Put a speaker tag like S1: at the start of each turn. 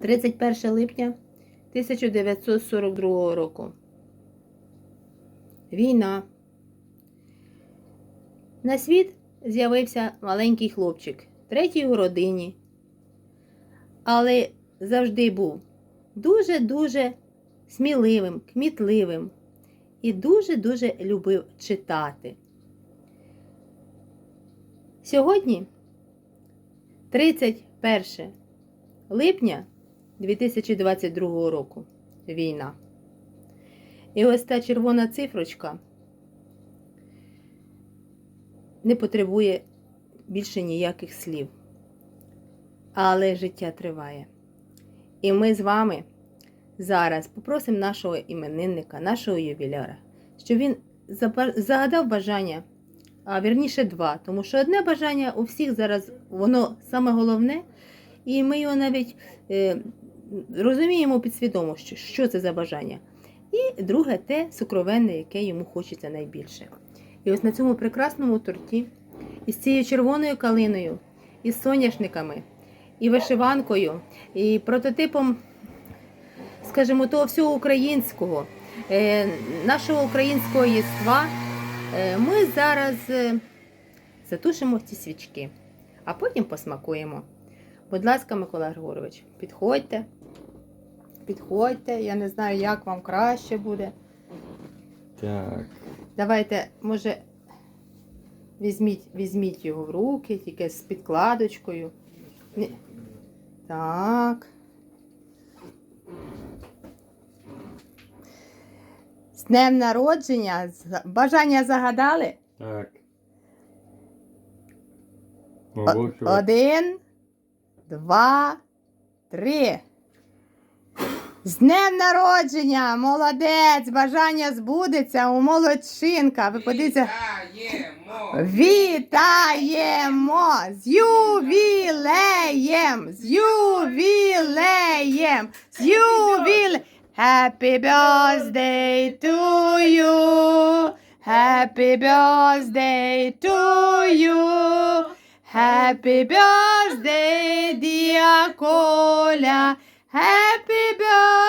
S1: 31 липня 1942 року. Війна. На світ з'явився маленький хлопчик, третій у родині, але завжди був дуже-дуже сміливим, кмітливим і дуже-дуже любив читати. Сьогодні, 31 липня 2022 року, війна. І ось та червона цифрочка не потребує більше ніяких слів. Але життя триває. І ми з вами зараз попросимо нашого іменинника, нашого ювіляра, щоб він загадав бажання, а вірніше два, тому що одне бажання у всіх зараз воно саме головне, і ми його навіть е, розуміємо підсвідомо, що, що це за бажання. І друге те сукровенне, яке йому хочеться найбільше. І ось на цьому прекрасному торті, із цією червоною калиною, із соняшниками, і вишиванкою, і прототипом, скажімо, того всього українського, е, нашого українського єства, е, ми зараз е, затушимо ці свічки, а потім посмакуємо. Будь ласка, Микола Григорович, підходьте. Підходьте, я не знаю, як вам краще буде.
S2: Так.
S1: Давайте, може, візьміть, візьміть його в руки, тільки з підкладочкою. Ні. Так. З днем народження. Бажання загадали?
S2: Так.
S1: О-. Один, два, три. З днем народження! Молодець! Бажання збудеться у молодчинка. Ви подивіться.
S3: Вітаємо!
S1: Вітаємо! З ювілеєм! З ювілеєм! З ювілеєм! Happy birthday to you! Happy birthday to you! Happy birthday, dear Kola. Happy birthday.